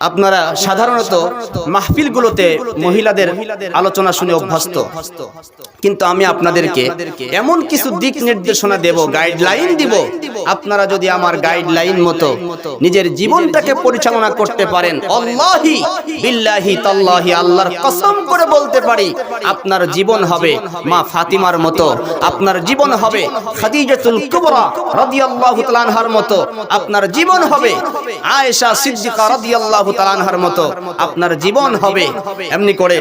আপনারা সাধারণত মাহফিলগুলোতে মহিলাদের আলোচনা শুনে অভ্যস্ত। কিন্তু আমি আপনাদেরকে এমন কিছু দিক নির্দেশনা দেব গাইডলাইন দিব। আপনারা যদি আমার গাইডলাইন মতো নিজের জীবনটাকে পরিচালনা করতে পারেন, আল্লাহি, বিল্লাহি তাল্লাহি, আল্লাহর কসম করে বলতে পারি, আপনার জীবন হবে মা ফাতিমার মতো। আপনার জীবন হবে খাদিজাতুল কুবরা রাদিয়াল্লাহু তাআলা আনহার মতো। আপনার জীবন হবে আয়েশা সিদ্দিকা রাদিয়াল্লাহু তাআলা আনহার মতো আপনার জীবন হবে এমনি করে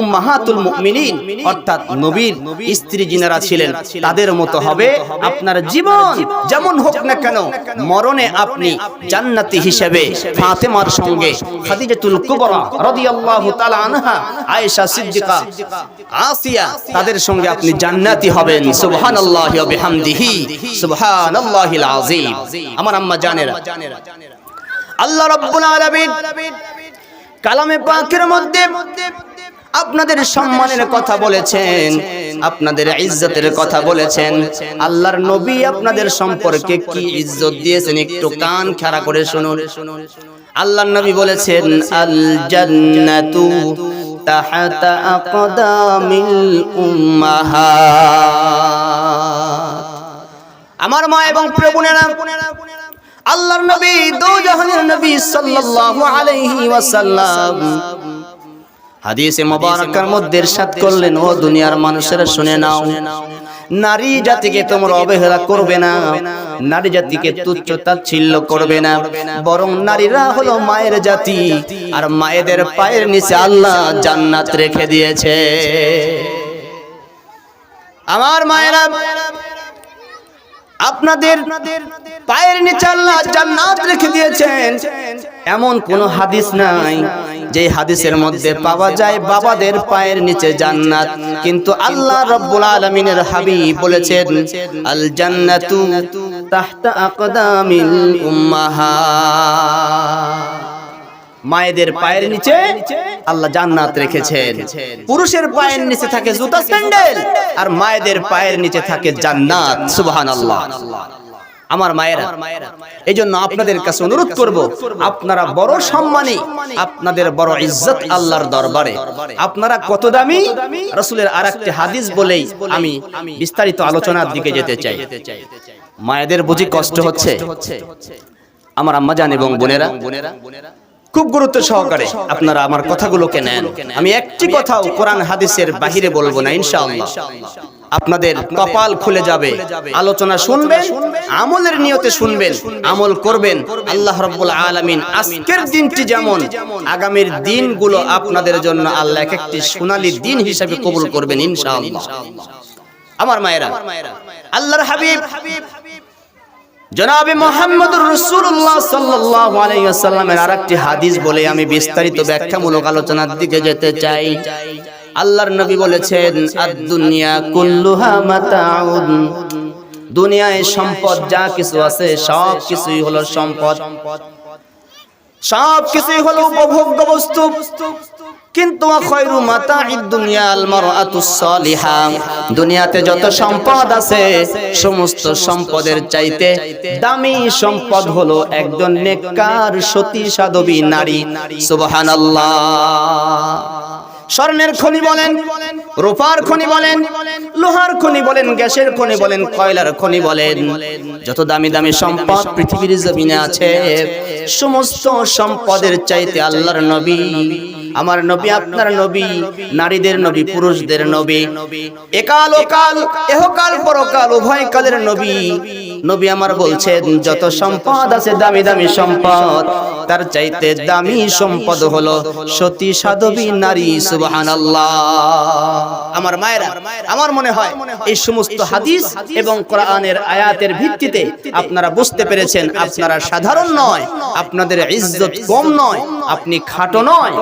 উম্মাহাতুল মুমিনিন, অর্থাৎ নবীর স্ত্রী যিনারা ছিলেন, তাদের মতো হবে আপনার জীবন। যেমন হোক না কেন, মরণে আপনি জান্নাতি হিসেবে ফাতেমার সঙ্গে খাদিজাতুল কুবরা রাদিয়াল্লাহু তাআলা আনহা, আয়েশা সিদ্দিকা, আসিয়া তাদের সঙ্গে আপনি জান্নাতি হবেন। সুবহানাল্লাহি ওয়া বিহামদিহি। সুবহানাল্লাহিল আযীম। আমার আম্মা জানেরা আল্লাহ রাব্বুল আলামিন কালামে পাকের মধ্যে আপনাদের সম্মানের কথা বলেছেন, আপনাদের ইজ্জতের কথা বলেছেন। আল্লাহর নবী আপনাদের সম্পর্কে কি ইজ্জত দিয়েছেন একটু কান খাড়া করে শুনুন। আল্লাহর নবী বলেছেন, আল জান্নাতু তাহাতা আকদামিল উম্মাহাত। আমার মা এবং প্রিয় বোনেরা আল্লাহর নবী, দো জাহানের নবী সাল্লাল্লাহু আলাইহি ওয়াসাল্লাম। হাদিসে মোবারকার মধ্যে ইরশাদ করলেন, ও দুনিয়ার মানুষেরা, শুনে নাও। নারী জাতিকে তোমরা অবহেলা করবে না। নারী জাতিকে তুচ্ছ তাচ্ছিল্য করবে না। বরং নারীরা হলো মায়ের জাতি, আর মায়েদের পায়ের নিচে আল্লাহ জান্নাত রেখে দিয়েছে। আমার মায়েরা আপনাদের পায়ের নিচে আল্লাহ জান্নাত রেখে দিয়েছেন। এমন কোন হাদিস নাই যে হাদিসের মধ্যে পাওয়া যায় বাবাদের পায়ের নিচে জান্নাত। কিন্তু আল্লাহ রব্বুল আলামিনের হাবিব বলেছেন, আল জান্নাতু তাহতা আকদামিল উম্মাহাত মায়েদের পায়ের নিচে আল্লাহ জান্নাত রেখেছেন। পুরুষের পায়ের নিচে থাকে জুতা স্যান্ডেল, আর মায়েদের পায়ের নিচে থাকে জান্নাত। সুবহানাল্লাহ। আমার মায়েরা এই জন্য আপনাদের কাছে অনুরোধ করব, আপনারা বড় সম্মানী, আপনাদের বড় ইজ্জত আল্লাহর দরবারে। আপনারা কত দামি? রসুলের আর একটি হাদিস বলেই আমি বিস্তারিত আলোচনার দিকে যেতে চাই। মায়েদের বুঝি কষ্ট হচ্ছে? আমার আম্মা জান এবং বোনেরা খুব গুরুত্ব সহকারে আপনারা আমার কথাগুলোকে নেন। আমি একটি কথাও কোরআন হাদিসের বাহিরে বলব না ইনশাআল্লাহ। আপনাদের কপাল খুলে যাবে আলোচনা শুনবেন আমলের নিয়তে শুনবেন আমল করবেন। আল্লাহ রাব্বুল আলামিন আজকের দিনটি যেমন আগামীর দিনগুলো আপনাদের জন্য আল্লাহ এক একটি সোনালী দিন হিসাবে কবুল করবেন ইনশাআল্লাহ। আমার মায়েরা আল্লাহর হাবিব। জনাবে মোহাম্মদুর রাসূলুল্লাহ সাল্লাল্লাহু আলাইহি ওয়াসাল্লামের আরেকটি হাদিস বলে আমি বিস্তারিত ব্যাখ্যামূলক আলোচনার দিকে যেতে চাই। আল্লাহর নবী বলেছেন, আদ-দুনিয়া কুল্লুহা মাতাউন। দুনিয়ায় সম্পদ যা কিছু আছে, সব কিছুই হলো সম্পদ। সব কিছুই হলো উপভোগ্য বস্তু। কিন্তু দুনিয়াতে যত সম্পদ আছে, সমস্ত সম্পদের চাইতে দামি সম্পদ হলো একজন নেককার সতী সাধবী নারী। সুবহানাল্লাহ। স্বর্ণের খনি বলেন, রূপার খনি বলেন, লোহার খনি বলেন, গ্যাসের খনি বলেন, কয়লার খনি বলেন। যত দামি দামি সম্পদ পৃথিবীর জমিনে আছে, সমস্ত সম্পদের চাইতে আল্লাহর নবী আমার নবী আপনার নবী নারীদের নবী পুরুষদের নবী একাল ওকাল এহকাল পরকাল উভয় কালের নবী। নবী আমার বলছেন যত সম্পদ আছে দামি দামি সম্পদ তার চাইতে দামি সম্পদ হলো সতী সাধবী নারী সুবহানাল্লাহ। আমার মায়েরা আমার মনে হয় এই সমস্ত হাদিস এবং কোরআনের আয়াতের ভিত্তিতে আপনারা বুঝতে পেরেছেন আপনারা সাধারণ নয় আপনাদের ইজ্জত কম নয় আপনি খাটো নয়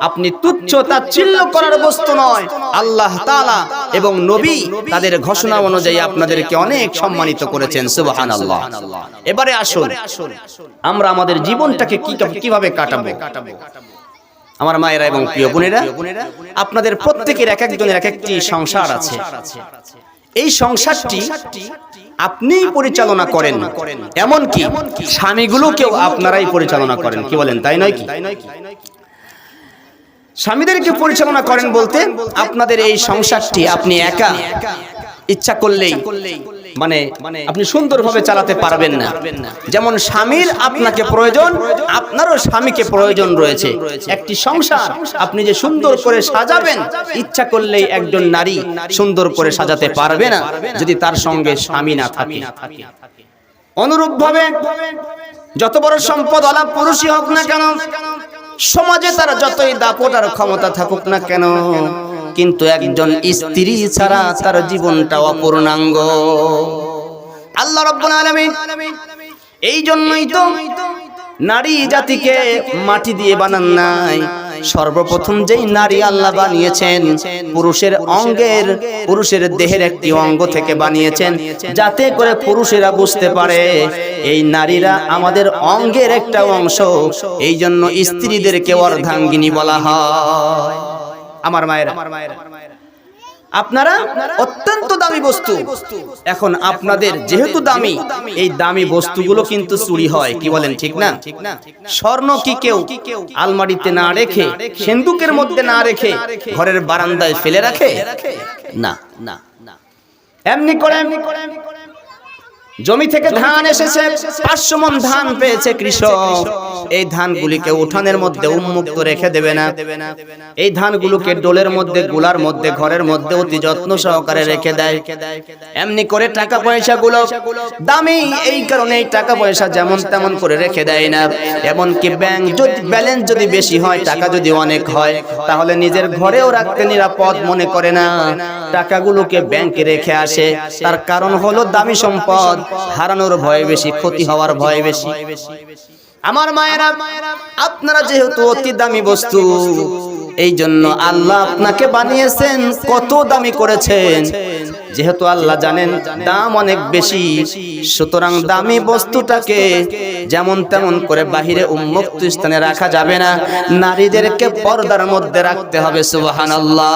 আপনি তুচ্ছ তাচ্ছিল্য করার বস্তু নয় আল্লাহ তাআলা এবং নবী তাদের ঘোষণা অনুযায়ী আপনাদেরকে অনেক সম্মানিত করেছেন সুবাহান আল্লাহ এবারে আসুন। আমরা আমাদের জীবনটাকে কীভাবে কাটাবো? আমার মায়েরা এবং প্রিয় বোনেরা আপনাদের প্রত্যেকের এক একজনের এক একটি সংসার আছে। এই সংসারটি আপনিই পরিচালনা করেন। এমনকি স্বামীগুলোকেও আপনারাই পরিচালনা করেন। কি বলেন তাই নয় কি? স্বামীদেরকে পরিচালনা করেন বলতে আপনাদের এই সংসারটি আপনি একা ইচ্ছা করলেই মানে আপনি সুন্দরভাবে চালাতে পারবেন না। যেমন স্বামীর আপনাকে প্রয়োজন, আপনারও স্বামীকে প্রয়োজন রয়েছে। একটি সংসার আপনি যে সুন্দর করে সাজাবেন, ইচ্ছা করলেই একজন নারী সুন্দর করে সাজাতে পারবে না যদি তার সঙ্গে স্বামী না থাকে। অনুরূপভাবে যত বড় সম্পদ অলাপ পুরুষই হোক না কেন সমাজে তারা যতই দাপট আর ক্ষমতা থাকুক না কেন, কিন্তু একজন স্ত্রী ছাড়া তার জীবনটা অপূর্ণাঙ্গ। আল্লাহ রব্বুল আলামিন এই জন্যই তো নারী জাতিকে মাটি দিয়ে বানান নাই। সর্বপ্রথম যেই নারী আল্লাহ বানিয়েছেন, পুরুষের অঙ্গের, পুরুষের দেহের একটি অঙ্গ থেকে বানিয়েছেন, যাতে করে পুরুষেরা বুঝতে পারে এই নারীরা আমাদের অঙ্গের একটা অংশ। এই জন্য স্ত্রীদেরকে অর্ধাঙ্গিনী বলা হয়। আমার মায়ের আপনারা অত্যন্ত দামি বস্তু। এখন আপনাদের যেহেতু দামি, এই দামি বস্তুগুলো কিন্তু চুরি হয়, কি বলেন ঠিক না? স্বর্ণ কি কেউ আলমারিতে না রেখে, সেন্দুকের মধ্যে না রেখে ঘরের বারান্দায় ফেলে রাখে? না। না না এমনি করে এমনি করে জমি থেকে ধান এসেছে পাঁচশো মন ধান পেয়েছে কৃষক। এই ধানগুলিকে উঠানের মধ্যে উন্মুক্ত রেখে দেবে না। এই ধানগুলোকে ডোলের মধ্যে গুলার মধ্যে ঘরের মধ্যে অতি যত্ন সহকারে রেখে দেয়। এমনি করে টাকা পয়সা গুলো দামি এই কারণে এই টাকা পয়সা যেমন তেমন করে রেখে দেয় না। এমনকি ব্যাংক যদি ব্যালেন্স যদি বেশি হয় টাকা যদি অনেক হয় তাহলে নিজের ঘরেও রাখতে নিরাপদ মনে করে না টাকাগুলোকে ব্যাংকে রেখে আসে তার কারণ হলো দামি সম্পদ হারানোর ভয় বেশি, ক্ষতি হওয়ার ভয় বেশি। আমার মায়েরা, আপনারা যেহেতু অতি দামি বস্তু এই জন্য আল্লাহ আপনাকে বানিয়েছেন, কত দামি করেছেন। যেহেতু আল্লাহ জানেন দাম অনেক বেশি, সুতরাং দামি বস্তুটাকে যেমন তেমন করে বাহিরে উন্মুক্ত স্থানে রাখা যাবে না। নারীদেরকে পর্দার মধ্যে রাখতে হবে, সুবহানাল্লাহ।